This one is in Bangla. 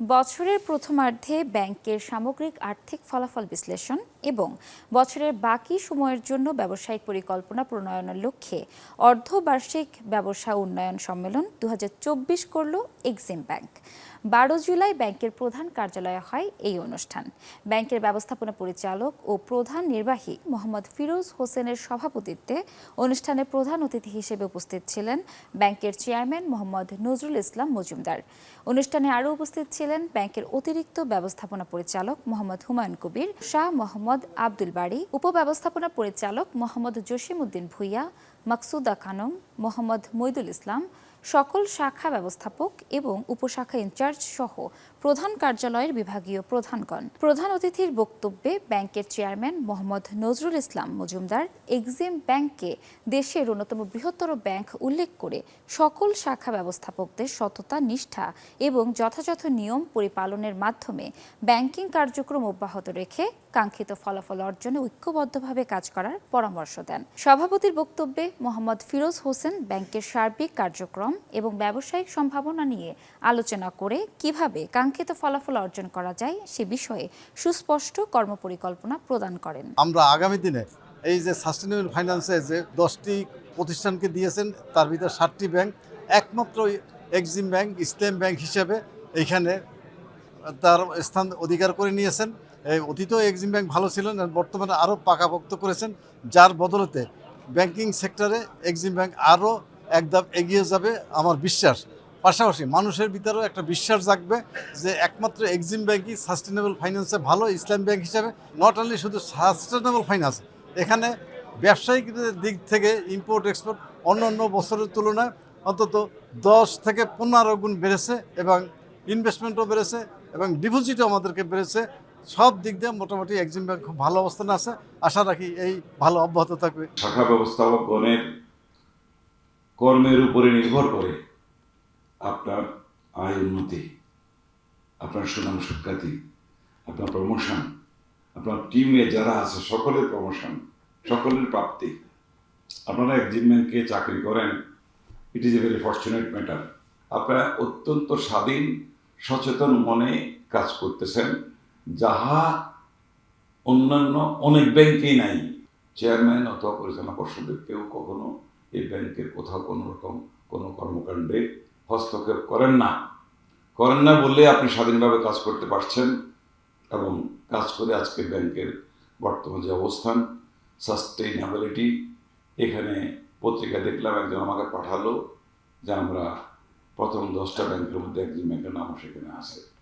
বছরের প্রথমার্ধে ব্যাংকের সামগ্রিক আর্থিক ফলাফল বিশ্লেষণ এবং বছরের বাকি সময়ের জন্য ব্যবসায়িক পরিকল্পনা প্রণয়নের লক্ষ্যে অর্ধবার্ষিক ব্যবসা উন্নয়ন সম্মেলন দু করল এক্সিম ব্যাংক। বারো জুলাই ব্যাংকের প্রধান কার্যালয়ে হয় এই অনুষ্ঠান। ব্যাংকের ব্যবস্থাপনা পরিচালক ও প্রধান নির্বাহী মোহাম্মদ ফিরোজ হোসেনের সভাপতিত্বে অনুষ্ঠানে প্রধান অতিথি হিসেবে উপস্থিত ছিলেন ব্যাংকের চেয়ারম্যান মোহাম্মদ নজরুল ইসলাম মজুমদার। অনুষ্ঠানে আরও উপস্থিত ছিলেন ব্যাংকের অতিরিক্ত ব্যবস্থাপনা পরিচালক মোহাম্মদ হুমায়ুন কবির, শাহ মোহাম্মদ আব্দুল বাড়ি উপব্যবস্থাপনা পরিচালক মোহাম্মদ জসিম উদ্দিন ভুইয়া মাকসুদা খানম মোহাম্মদ মইদুল ইসলাম, সকল শাখা ব্যবস্থাপক এবং উপশাখা ইনচার্জ সহ প্রধান কার্যালয়ের বিভাগীয় প্রধানগণ। প্রধান অতিথির বক্তব্যে ব্যাংকের চেয়ারম্যান মোহাম্মদ নজরুল ইসলাম মজুমদার, এক্সিম ব্যাংককে দেশের অন্যতম বৃহত্তর ব্যাংক উল্লেখ করে সকল শাখা ব্যবস্থাপকদের সততা, নিষ্ঠা এবং যথাযথ নিয়ম পরিপালনের মাধ্যমে ব্যাংকিং কার্যক্রম অব্যাহত রেখে কাঙ্ক্ষিত ফলাফল অর্জনে ঐক্যবদ্ধভাবে কাজ করার পরামর্শ দেন। সভাপতির বক্তব্যে মোহাম্মদ ফিরোজ হোসেন ব্যাংকের সার্বিক কার্যক্রম এবং ব্যবসায়িক সম্ভাবনা নিয়ে আলোচনা করে কীভাবে কাঙ্ক্ষিত ফলাফল অর্জন করা যায় সে বিষয়ে সুস্পষ্ট কর্মপরিকল্পনা প্রদান করেন। আমরা আগামী দিনে এই যে সাস্টেনেবল ফাইন্যান্সে যে দশটি প্রতিষ্ঠানকে দিয়েছেন, তার ভিতরে সাতটি ব্যাংক, একমাত্র এক্সিম ব্যাংক, ইসলাম ব্যাংক হিসেবে এইখানে তার স্থান অধিকার করে নিয়েছেন। এই অতীতেও এক্সিম ব্যাংক ভালো ছিলেন, বর্তমানে আরও পাকাপোক্ত করেছেন, যার বদলতে ব্যাংকিং সেক্টরে এক্সিম ব্যাংক আরও একদম এগিয়ে যাবে আমার বিশ্বাস। পাশাপাশি মানুষের ভিতরেও একটা বিশ্বাস জাগবে যে একমাত্র এক্সিম ব্যাংকই সাস্টেনেবল ফাইন্যান্সে ভালো ইসলাম ব্যাংক হিসাবে নট অনলি শুধু সাস্টেনেবল ফাইন্যান্স এখানে ব্যবসায়িক দিক থেকে ইম্পোর্ট এক্সপোর্ট অন্য অন্য বছরের তুলনায় অন্তত দশ থেকে পনেরো গুণ বেড়েছে এবং ইনভেস্টমেন্টও বেড়েছে এবং ডিপোজিটও আমাদেরকে বেড়েছে। সব দিক দিয়ে মোটামুটি এক্সিম ব্যাংক খুব ভালো অবস্থানে আছে। আশা রাখি এই ভালো অব্যাহত থাকবে। শাখা ব্যবস্থাপকগণের কর্মের উপরে নির্ভর করে আপনার আয় উন্নতি, আপনার সুনাম সুখ্যাতি আপনার প্রমোশন আপনার টিমে যারা আছে, সকলের প্রমোশন সকলের প্রাপ্তি। আপনারা একজিম ব্যাংকে চাকরি করেন it is a very fortunate matter আপনারা অত্যন্ত স্বাধীন, সচেতন মনে কাজ করতেছেন। যাহা অন্যান্য অনেক ব্যাংকেই নাই। চেয়ারম্যান অথবা পরিচালনা পর্ষদের কেউ কখনো এই ব্যাংকের কোথাও কোনো রকম কোনো কর্মকাণ্ডে হস্তক্ষেপ করেন না। করেন না বললে আপনি স্বাধীনভাবে কাজ করতে পারছেন এবং কাজ করে আজকে ব্যাংকের বর্তমান যে অবস্থান সাস্টেইনাবিলিটি এখানে পত্রিকা দেখলাম একজন আমাকে পাঠালো যে আমরা প্রথম দশটা ব্যাংকের মধ্যে একজন ব্যাংকের নাম সেখানে আছে।